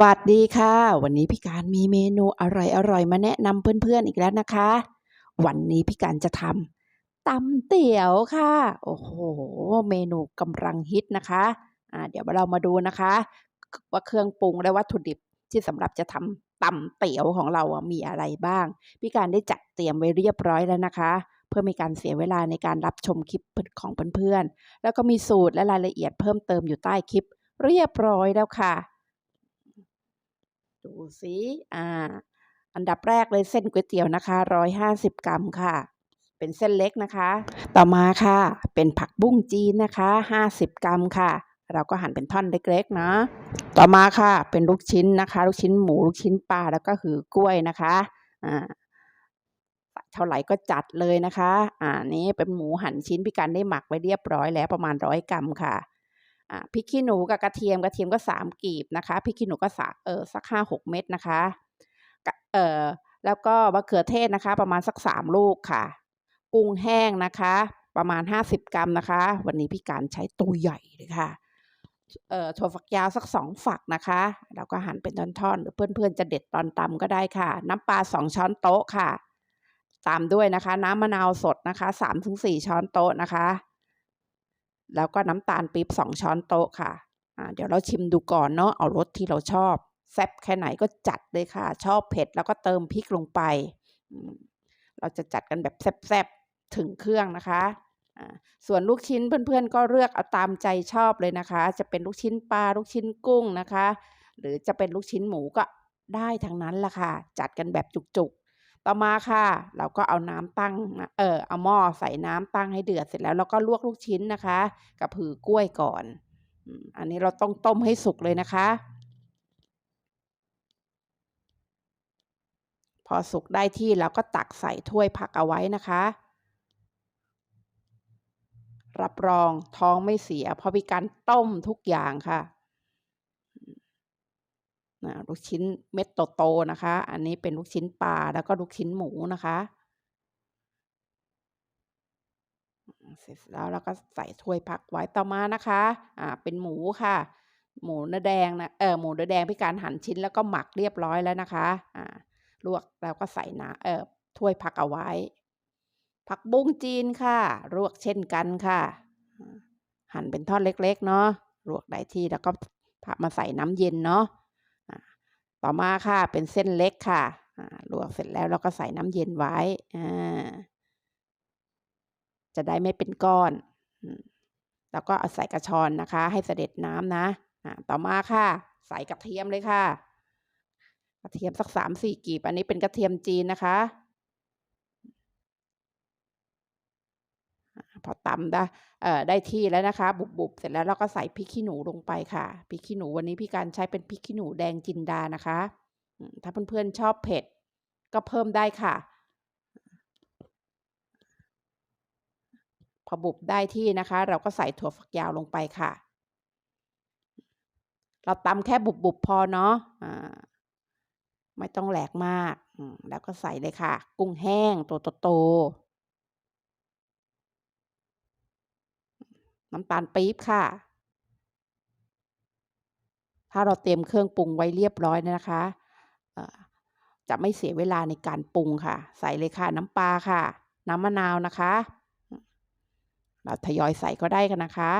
สวัสดีค่ะ วันนี้พี่การมีเมนูอร่อยๆ มาแนะนำเพื่อนๆอีกแล้วนะคะ วันนี้พี่การจะทำตำเตี๋ยวค่ะ โอ้โห เมนูกำลังฮิตนะคะอ่าเดี๋ยวเรามาดูนะคะ ว่าเครื่องปรุงและวัตถุดิบที่สำหรับจะทำตำเตี๋ยวของเรามีอะไรบ้าง พี่การได้จัดเตรียมไว้เรียบร้อยแล้วนะคะ เพื่อไม่การเสียเวลาในการรับชมคลิปของเพื่อนๆแล้วก็มีสูตรและรายละเอียดเพิ่มเติมอยู่ใต้คลิป เรียบร้อยแล้วค่ะ ดูสิอ่า อันดับแรกเลยเส้นก๋วยเตี๋ยวนะคะ150กรัมค่ะ เป็นเส้นเล็กนะคะ ต่อมาค่ะ เป็นผักบุ้งจีนนะคะ50กรัมค่ะ เราก็หั่นเป็นท่อนเล็กๆเนาะต่อมาค่ะ เป็นลูกชิ้นนะคะ ลูกชิ้นหมูลูกชิ้นปลาแล้วก็หือกล้วยนะคะอ่าเท่าไหร่ก็จัดเลยนะคะ อ่านี้เป็นหมูหั่นชิ้นพี่กันได้หมักไว้เรียบร้อยแล้วประมาณ100กรัมค่ะ พริกขี้หนูกับกระเทียมกระเทียมก็สามกีบนะคะพริกขี้หนูก็สักเออสักห้าหกเม็ดนะคะเออแล้วก็มะเขือเทศนะคะ ประมาณสักสามลูกค่ะ กุ้งแห้งนะคะ ประมาณห้าสิบกรัมนะคะ วันนี้พี่การใช้ตัวใหญ่เลยค่ะเอ่อถั่วฝักยาวสักสองฝักนะคะแล้วก็หั่นเป็นท่อนๆหรือเพื่อนๆจะเด็ดตอนตำก็ได้ค่ะ น้ำปลาสองช้อนโต๊ะค่ะ ตามด้วยนะคะ น้ำมะนาวสดนะคะสามถึงสี่ช้อนโต๊ะนะคะ แล้วก็น้ำตาลปี๊บสองช้อนโต๊ะค่ะอ่าเดี๋ยวเราชิมดูก่อนเนาะเอารสที่เราชอบแซ่บแค่ไหนก็จัดเลยค่ะ ชอบเผ็ดแล้วก็เติมพริกลงไป เราจะจัดกันแบบแซ่บๆถึงเครื่องนะคะส่วนลูกชิ้นเพื่อนๆ ก็เลือกเอาตามใจชอบเลยนะคะ จะเป็นลูกชิ้นปลาลูกชิ้นกุ้งนะคะ หรือจะเป็นลูกชิ้นหมูก็ได้ทั้งนั้นแหละค่ะ จัดกันแบบจุก ต่อมาค่ะ เราก็เอาน้ำตั้งเออเอาหม้อใส่น้ำตั้งให้เดือดเสร็จแล้วเราก็ลวกลูกชิ้นนะคะ กับผือกล้วยก่อน อันนี้เราต้องต้มให้สุกเลยนะคะ พอสุกได้ที่เราก็ตักใส่ถ้วยพักเอาไว้นะคะ รับรองท้องไม่เสียเพราะมีการต้มทุกอย่างค่ะ ลูกชิ้นเม็ดโตๆนะคะ อันนี้เป็นลูกชิ้นปลาแล้วก็ลูกชิ้นหมูนะคะเสร็จแล้วเราก็ใส่ถ้วยพักไว้ต่อมานะคะอ่าเป็นหมูค่ะ หมูเนื้อแดงนะเออหมูเนื้อแดงพี่การหั่นชิ้นแล้วก็หมักเรียบร้อยแล้วนะคะอ่าลวกแล้วก็ใส่น้ำเออถ้วยพักเอาไว้ ผักบุ้งจีนค่ะลวกเช่นกันค่ะ หั่นเป็นท่อนเล็กๆเนาะลวกได้ที่แล้วก็ผักมาใส่น้ำเย็นเนาะ ต่อมาค่ะเป็นเส้นเล็กค่ะลวกเสร็จแล้วเราก็ใส่น้ำเย็นไว้จะได้ไม่เป็นก้อนแล้วก็เอาใส่กระชอนนะคะ ให้เสด็จน้ำนะต่อมาค่ะ ใส่กระเทียมเลยค่ะ กระเทียมสักสามสี่กีบ อันนี้เป็นกระเทียมจีนนะคะ พอตำได้ได้ที่แล้วนะคะ บุบๆเสร็จแล้วเราก็ใส่พริกขี้หนูลงไปค่ะพริกขี้หนูวันนี้พี่การใช้เป็นพริกขี้หนูแดงจินดานะคะ ถ้าเพื่อนๆชอบเผ็ด ก็เพิ่มได้ค่ะ พอบุบได้ที่นะคะ เราก็ใส่ถั่วฝักยาวลงไปค่ะ เราตำแค่บุบๆพอเนาะะไม่ต้องแหลกมาก แล้วก็ใส่เลยค่ะ กุ้งแห้งตัวโตๆ น้ำตาลปี๊บค่ะ ถ้าเราเตรียมเครื่องปรุงไว้เรียบร้อยนะคะจะไม่เสียเวลาในการปรุงค่ะ ใส่เลยค่ะน้ำปลาค่ะ น้ำมะนาวนะคะ เราทยอยใส่ก็ได้กันนะคะ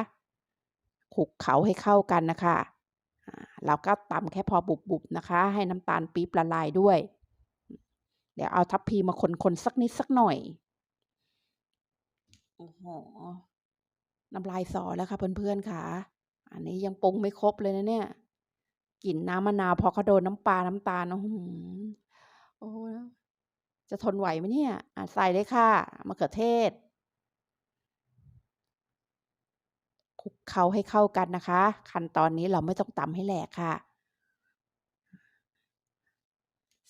คลุกเขาให้เข้ากันนะคะเราก็ตำแค่พอบุบๆนะคะ ให้น้ำตาลปี๊บละลายด้วย เดี๋ยวเอาทัพพีมาคนๆสักนิดสักหน่อยโอ้โห น้ำลายสอแล้วค่ะเพื่อนๆค่ะ อันนี้ยังปรุงไม่ครบเลยนะเนี่ยกลิ่นน้ำมะนาวพอเขาโดนน้ำปลาน้ำตาลโอ้โหโอ้จะทนไหวไหมเนี่ยใส่เลยค่ะมะเขือเทศคลุกเคล้าให้เข้ากันนะคะ ขั้นตอนนี้เราไม่ต้องตำให้แหลกค่ะ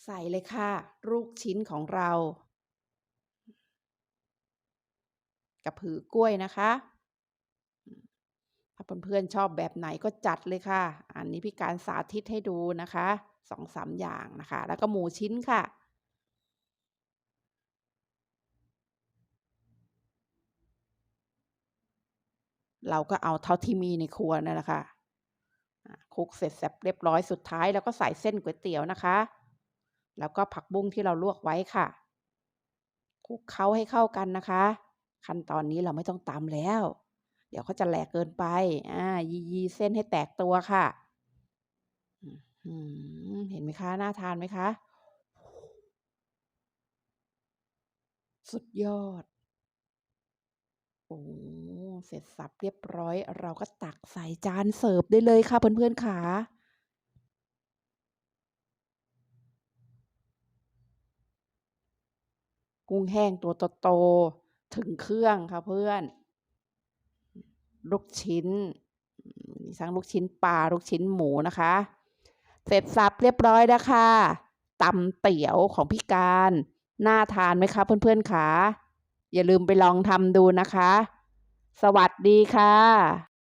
ใส่เลยค่ะ ลูกชิ้นของเรากับผือกล้วยนะคะ ถ้าเพื่อนๆชอบแบบไหนก็จัดเลยค่ะ อันนี้พี่การสาธิตให้ดูนะคะสองสามอย่างนะคะ แล้วก็หมูชิ้นค่ะเราก็เอาเท่าที่มีในครัวนั่นแหละค่ะคลุกเสร็จสับเรียบร้อยสุดท้ายเราก็ใส่เส้นก๋วยเตี๋ยวนะคะ แล้วก็ผักบุ้งที่เราลวกไว้ค่ะคลุกเคล้าให้เข้ากันนะคะ ขั้นตอนนี้เราไม่ต้องตำแล้ว เดี๋ยวเขาจะแหลกเกินไป อ่า ยียีเส้นให้แตกตัวค่ะ เห็นไหมคะ น่าทานไหมคะ สุดยอด โอ้เสร็จสับเรียบร้อย เราก็ตักใส่จานเสิร์ฟได้เลยค่ะเพื่อนๆค่ะกุ้งแห้งตัวโตๆถึงเครื่องค่ะเพื่อน ลูกชิ้นมีทั้งลูกชิ้นปลาลูกชิ้นหมูนะคะ เสร็จสับเรียบร้อยแล้วค่ะตำเตี๋ยวของพี่การน่าทานไหมคะเพื่อนๆค่ะอย่าลืมไปลองทำดูนะคะ สวัสดีค่ะ